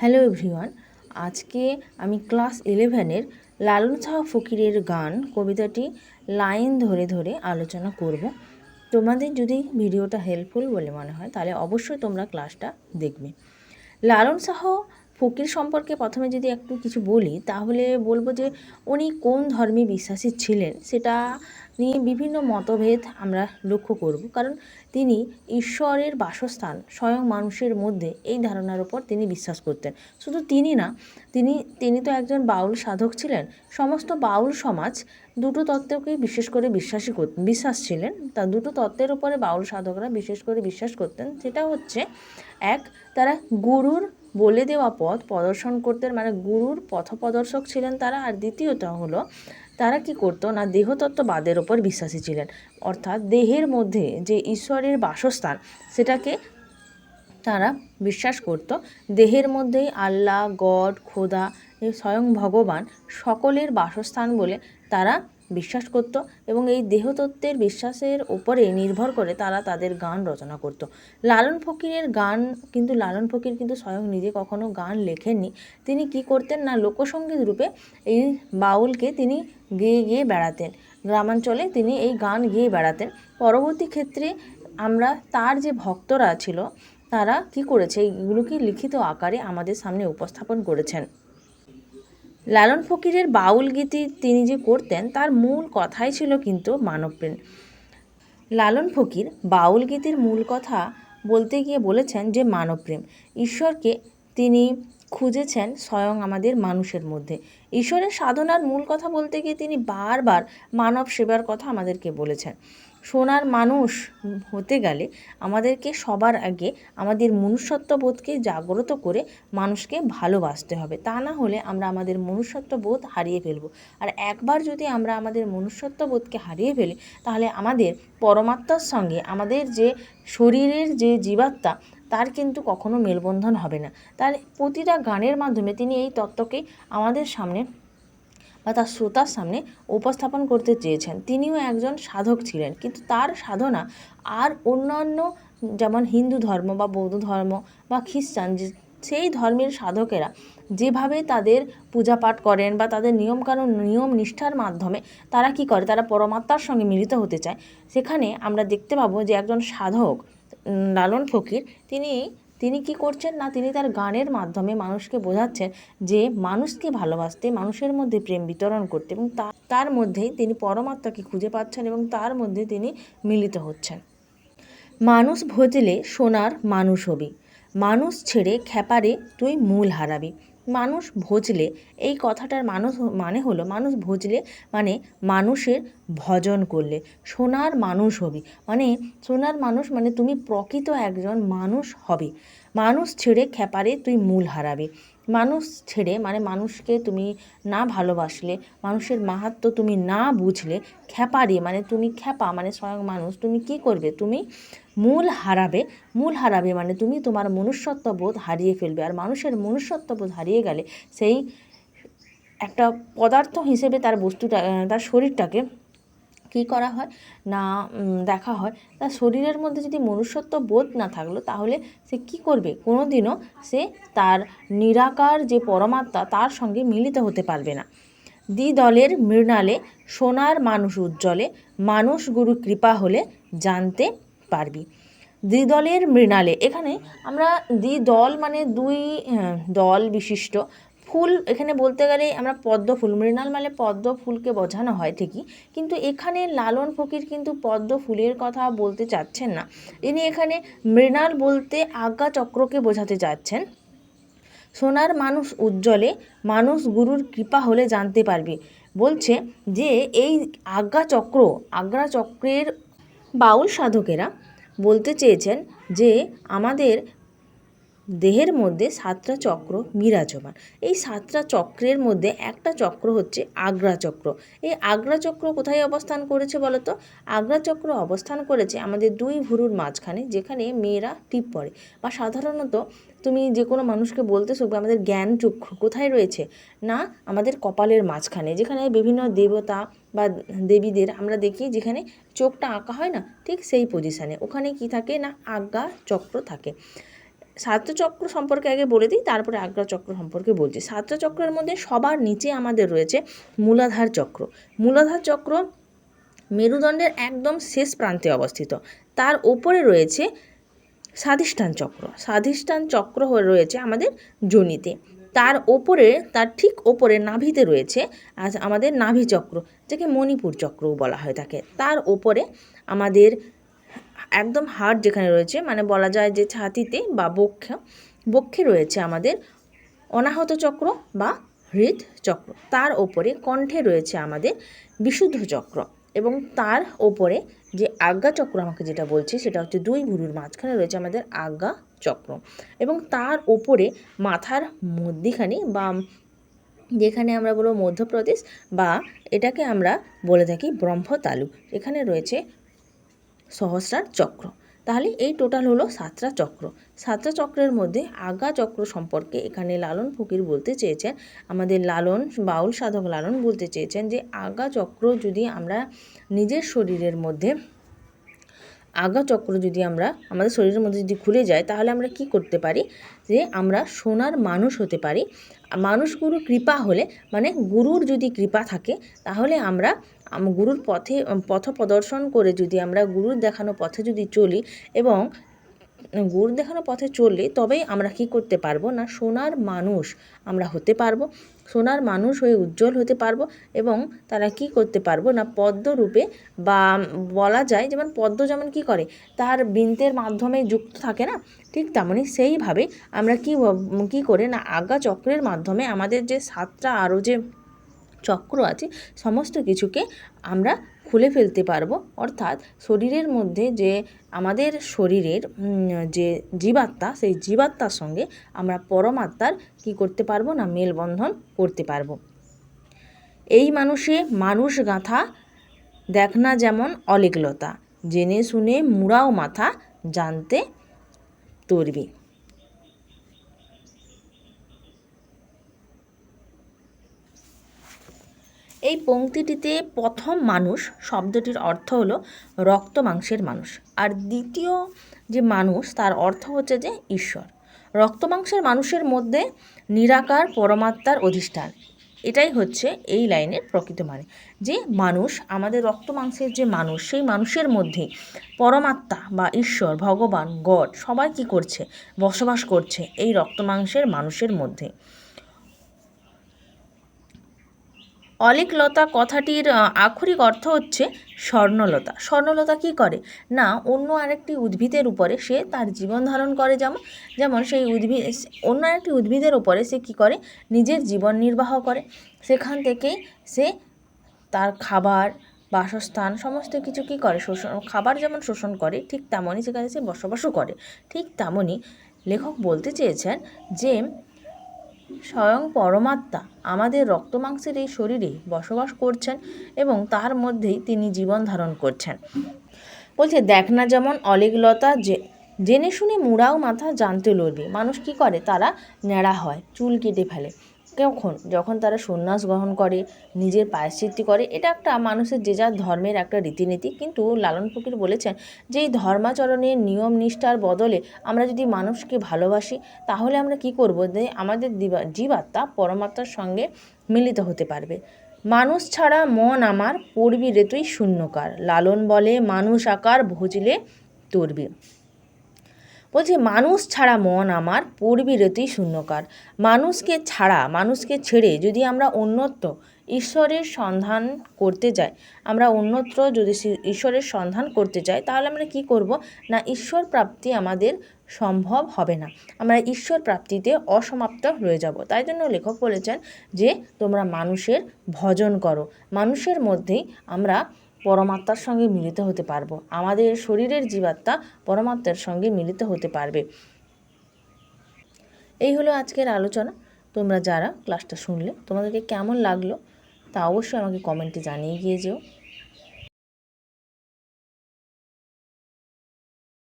Hello everyone, আজকে আমি class ইলেভেনের লালন শাহ ফকিরের গান, কবিতাটি লাইন ধরে ধরে আলোচনা করব। তোমাদের যদি ভিডিওটা হেল্পফুল বলে মনে হয়, তাহলে অবশ্যই তোমরা ক্লাসটা দেখবে। লালন শাহ ফকির সম্পর্কে প্রথমে যদি একটু কিছু বলি, তাহলে বলব যে উনি কোন ধর্মে বিশ্বাসী ছিলেন সেটা নিয়ে বিভিন্ন মতভেদ আমরা লক্ষ্য করব। কারণ তিনি ঈশ্বরের বাসস্থান, স্বয়ং মানুষের মধ্যে এই ধারণার উপর তিনি বিশ্বাস করতেন। শুধু তিনি না, তিনি তিনি তো একজন বাউল সাধক ছিলেন। সমস্ত বাউল সমাজ দুটো তত্ত্বকেই বিশেষ করে বিশ্বাসী কর, বিশ্বাস ছিলেন। তা দুটো তত্ত্বের উপরে বাউল সাধকরা বিশেষ করে বিশ্বাস করতেন। সেটা হচ্ছে, এক, তারা গুরুর বলে দেওয়া পথ প্রদর্শন করতেন মানে গুরুর পথপ্রদর্শক ছিলেন তারা আর দ্বিতীয়ত হলো তারা কি করতো না দেহতত্ত্ববাদের ওপর বিশ্বাসী ছিলেন। অর্থাৎ দেহের মধ্যে যে ঈশ্বরের বাসস্থান সেটাকে তারা বিশ্বাস করত। দেহের মধ্যেই আল্লাহ, গড, খোদা স্বয়ং ভগবান সকলের বাসস্থান বলে তারা বিশ্বাস করত এবং এই দেহতত্ত্বের বিশ্বাসের উপরে নির্ভর করে তারা তাদের গান রচনা করত। লালন ফকিরের গান কিন্তু, লালন ফকির কিন্তু স্বয়ং নিজে কখনো গান লেখেননি। তিনি কি করতেন না লোকসঙ্গীত রূপে এই বাউলকে তিনি গেয়ে গিয়ে বেড়াতেন। গ্রামাঞ্চলে তিনি এই গান গেয়ে বেড়াতেন। পরবর্তী ক্ষেত্রে আমরা তার যে ভক্তরা ছিল, তারা কি করেছে? এইগুলোকে লিখিত আকারে আমাদের সামনে উপস্থাপন করেছেন? লালন ফকিরের বাউল গীতি তিনি যে করতেন, তার মূল কথাই ছিল কিন্তু মানবপ্রেম লালন ফকির বাউল গীতির মূল কথা বলতে গিয়ে বলেছেন যে মানবপ্রেম ঈশ্বরকে তিনি খুঁজেছেন স্বয়ং আমাদের মানুষের মধ্যে। ঈশ্বরের সাধনার মূল কথা বলতে গিয়ে তিনি বারবার মানব সেবার কথা আমাদেরকে বলেছেন। সোনার মানুষ হতে গেলে আমাদেরকে সবার আগে আমাদের মনুষ্যত্ববোধকে জাগ্রত করে মানুষকে ভালোবাসতে হবে। তা না হলে আমরা আমাদের মনুষ্যত্ববোধ হারিয়ে ফেলব। আর একবার যদি আমরা আমাদের মনুষ্যত্ববোধকে হারিয়ে ফেলি, তাহলে আমাদের পরমাত্মার সঙ্গে আমাদের যে শরীরের যে জীবাত্মা, তার কিন্তু কখনো মেলবন্ধন হবে না। তার প্রতিটা গানের মাধ্যমে তিনি এই তত্ত্বকে আমাদের সামনে বা তার শ্রোতার সামনে উপস্থাপন করতে চেয়েছেন। তিনিও একজন সাধক ছিলেন। কিন্তু তার সাধনা আর অন্যান্য যেমন হিন্দু ধর্ম বা বৌদ্ধ ধর্ম বা খ্রিস্টান সেই ধর্মের সাধকেরা যেভাবে তাদের পূজা পাঠ করেন বা তাদের নিয়মকানুন, নিয়ম নিষ্ঠার মাধ্যমে তারা কি করে? তারা পরমাত্মার সঙ্গে মিলিত হতে চায়। সেখানে আমরা দেখতে পাবো যে একজন সাধক লালন ফকির, তিনি তিনি কি করছেন না তিনি তার গানের মাধ্যমে মানুষকে বোঝাচ্ছেন যে মানুষকে ভালোবাসতে, মানুষের মধ্যে প্রেম বিতরণ করতে এবং তার মধ্যেই তিনি পরমাত্মাকে খুঁজে পাচ্ছেন এবং তার মধ্যে তিনি মিলিত হচ্ছেন। মানুষ ভজলে সোনার মানুষ হবি। মানুষ ছেড়ে খেপারে তুই মূল হারাবি। মানুষ ভজলে, এই কথাটার মানুষ মানে হলো মানুষ ভজলে মানে মানুষের ভজন করলে। সোনার মানুষ হবে। মানে সোনার মানুষ মানে তুমি প্রকৃত একজন মানুষ হবে। মানুষ ছেড়ে খেপারে তুই মূল হারাবি। মানুষ ছেড়ে মানে মানুষকে তুমি না ভালোবাসলে, মানুষের মাহাত্ম্য তুমি না বুঝলে, খ্যাপা খ্যাপারে মানে তুমি খ্যাপা মানে স্বয়ং মানুষ, তুমি কি করবে? তুমি মূল হারাবে মূল হারাবে মানে তুমি তোমার মনুষ্যত্ববোধ হারিয়ে ফেলবে। আর মানুষের মনুষ্যত্ববোধ হারিয়ে গেলে সেই একটা পদার্থ হিসেবে তার বস্তুটা তার শরীরটাকে কী করা হয়? না দেখা হয়। তার শরীরের মধ্যে যদি মনুষ্যত্ব বোধ না থাকল, তাহলে সে কি করবে? কোনো দিনও সে তার নিরাকার যে পরমাত্মা, তার সঙ্গে মিলিত হতে পারবে না। দ্বিদলের মৃণালে সোনার মানুষ উজ্জ্বলে, মানুষ গুরু কৃপা হলে জানতে পারবি। দ্বিদলের মৃণালে, এখানে আমরা দ্বিদল মানে দুই দল বিশিষ্ট। ফুল এখানে বলতে গেলে আমরা পদ্ম ফুল, মৃণাল মানে পদ্ম ফুলকে বোঝানো হয় ঠিকই, কিন্তু এখানে লালন ফকির কিন্তু পদ্ম ফুলের কথা বলতে চাচ্ছেন না। তিনি এখানে মৃণাল বলতে আজ্ঞা চক্রকে বোঝাতে চাচ্ছেন সোনার মানুষ উজ্জ্বলে, মানুষ গুরুর কৃপা হলে জানতে পারবে। বলছে যে এই আজ্ঞা চক্র, আজ্ঞা চক্রের বাউল সাধকেরা বলতে চেয়েছেন যে আমাদের দেহের মধ্যে সাতটা চক্র বিরাজমান এই সাতটা চক্রের মধ্যে একটা চক্র হচ্ছে আগ্রা চক্র। এই আগ্রা চক্র কোথায় অবস্থান করেছে বলতো? আগ্রা চক্র অবস্থান করেছে আমাদের দুই ভুরুর মাঝখানে, যেখানে মেয়েরা টিপ পড়ে। বা সাধারণত তুমি যে কোনো মানুষকে বলতে শুনবে আমাদের জ্ঞান চক্ষু কোথায় রয়েছে? না, আমাদের কপালের মাঝখানে, যেখানে বিভিন্ন দেবতা বা দেবীদের আমরা দেখি, যেখানে চোখটা আঁকা হয় না, ঠিক সেই পজিশানে ওখানে কি থাকে না? আজ্ঞা চক্র থাকে। চক্র সম্পর্কে আগে বলে দিই, তারপরে আগ্রা চক্র সম্পর্কে বলছি। চক্রের মধ্যে সবার নিচে আমাদের রয়েছে মূলাধার চক্র। মূলাধার চক্র মেরুদণ্ডের একদম শেষ প্রান্তে অবস্থিত। তার ওপরে রয়েছে স্বাধিষ্ঠান চক্র। স্বাধিষ্ঠান চক্র রয়েছে আমাদের যোনিতে তার ওপরে, তার ঠিক ওপরে নাভিতে রয়েছে আজ আমাদের নাভি চক্র যাকে মণিপুর চক্রও বলা হয় থাকে তার ওপরে আমাদের একদম হার্ট যেখানে রয়েছে মানে বলা যায় যে ছাতিতে বা বক্ষ, বক্ষে রয়েছে আমাদের অনাহত চক্র বা হৃদ চক্র। তার ওপরে কণ্ঠে রয়েছে আমাদের বিশুদ্ধ চক্র এবং তার ওপরে যে আজ্ঞা চক্র আমাকে যেটা বলছি, সেটা হচ্ছে দুই ভুরুর মাঝখানে রয়েছে আমাদের আজ্ঞা চক্র এবং তার ওপরে মাথার মধ্যিখানে বা যেখানে আমরা বলব মধ্যপ্রদেশ বা এটাকে আমরা বলে থাকি ব্রহ্মতালু এখানে রয়েছে সহস্রার চক্র। তাহলে এই টোটাল হলো সাতটা চক্র। সাতটা চক্রের মধ্যে আগা চক্র সম্পর্কে এখানে লালন ফকির বলতে চেয়েছেন, আমাদের লালন, বাউল সাধক লালন বলতে চেয়েছেন যে আগা চক্র যদি আমরা নিজের শরীরের মধ্যে, আগা চক্র যদি আমরা, আমাদের শরীরের মধ্যে যদি খুলে যায়, তাহলে আমরা কি করতে পারি? যে আমরা সোনার মানুষ হতে পারি। মানুষ গুরু কৃপা হলে মানে গুরুর যদি কৃপা থাকে, তাহলে আমরা গুরুর পথে পথ প্রদর্শন করে যদি আমরা গুরুর দেখানো পথে যদি চলি এবং গুরুর দেখানো পথে চললে তবেই আমরা কি করতে পারব না? সোনার মানুষ আমরা হতে পারব। সোনার মানুষ হয়ে উজ্জ্বল হতে পারব এবং তারা কি করতে পারব না? পদ্ম রূপে বা বলা যায় যেমন পদ্ম যেমন কি করে? তার বৃন্তের মাধ্যমে যুক্ত থাকে না? ঠিক তেমনই সেইভাবে আমরা কি কি করে না আগা চক্রের মাধ্যমে আমাদের যে সাতটা আরও যে চক্র আছে, সমস্ত কিছুকে আমরা খুলে ফেলতে পারব। অর্থাৎ শরীরের মধ্যে যে আমাদের শরীরের যে জীবাত্মা, সেই জীবাত্মার সঙ্গে আমরা পরমাত্মার কি করতে পারব না, মেলবন্ধন করতে পারব। এই মানুষে মানুষ গাঁথা, দেখ না যেমন অলেগলতা জেনে শুনে মুড়াও মাথা, জানতে তরবি। এই পংক্তিটিতে প্রথম মানুষ, শব্দটির অর্থ হলো রক্ত মাংসের মানুষ। আর দ্বিতীয় যে মানুষ, তার অর্থ হচ্ছে যে ঈশ্বর। রক্ত মাংসের মানুষের মধ্যে নিরাকার পরমাত্মার অধিষ্ঠান। এটাই হচ্ছে এই লাইনের প্রকৃত মানে। যে মানুষ, আমাদের রক্ত মাংসের যে মানুষ, সেই মানুষের মধ্যে পরমাত্মা বা ঈশ্বর, ভগবান, গড সবাই কি করছে? বসবাস করছে এই রক্ত মাংসের মানুষের মধ্যে। অলেকলতা কথাটির আক্ষরিক অর্থ হচ্ছে স্বর্ণলতা। স্বর্ণলতা কি করে? না, অন্য আরেকটি উদ্ভিদের উপরে সে তার জীবন ধারণ করে যেমন যেমন সেই উদ্ভিদ, অন্য আরেকটি উদ্ভিদের উপরে সে কি করে? নিজের জীবন নির্বাহ করে। সেখান থেকে সে তার খাবার, বাসস্থান, সমস্ত কিছু কী করে? শোষণ, খাবার যেমন শোষণ করে, ঠিক তেমনই সেখানে সে বসবাসও করে। ঠিক তেমনই লেখক বলতে চেয়েছেন যে স্বয়ং পরমাত্মা আমাদের রক্তমাংসের এই শরীরে বসবাস করছেন এবং তার মধ্যেই তিনি জীবন ধারণ করছেন। বলছে, দেখ না যেমন অলেগলতা যে জেনে শুনে মুড়াও মাথা জানতে লড়বে। মানুষ কি করে? তারা ন্যাড়া হয়, চুল কেটে ফেলে। কখন যখন তারা সন্ন্যাস গ্রহণ করে, নিজের পায়শ্চিত্তি করে, এটা একটা মানুষের যে যার ধর্মের একটা রীতিনীতি। কিন্তু লালন ফকির বলেছেন যে এই ধর্মাচরণের নিয়ম নিষ্ঠার বদলে আমরা যদি মানুষকে ভালোবাসি, তাহলে আমরা কি করব? যে আমাদের জীবাত্মা পরমাত্মার সঙ্গে মিলিত হতে পারবে। মানুষ ছাড়া মন আমার পড়বি রে তুই শূন্যকার। লালন বলে, মানুষ আকার, ভুজলে তরবি। বলছে, মানুষ ছাড়া মন আমার পড়বি রে শূন্যকার। মানুষকে ছাড়া, মানুষকে ছেড়ে যদি আমরা অন্যত্র ঈশ্বরের সন্ধান করতে যাই, আমরা অন্যত্র যদি ঈশ্বরের সন্ধান করতে যাই, তাহলে আমরা কি করব? না, ঈশ্বর প্রাপ্তি আমাদের সম্ভব হবে না। আমরা ঈশ্বর প্রাপ্তিতে অসমাপ্ত রয়ে যাব। তাই জন্য লেখক বলেছেন যে, তোমরা মানুষের ভজন করো। মানুষের মধ্যেই আমরা পরমাত্মার সঙ্গে মিলিত হতে পারব। আমাদের শরীরের জীবাত্মা পরমাত্মার সঙ্গে মিলিত হতে পারবে। এই হলো আজকের আলোচনা। তোমরা যারা ক্লাসটা শুনলে, তোমাদেরকে কেমন লাগল তা অবশ্যই আমাকে কমেন্টে জানিয়ে গিয়ে যেও।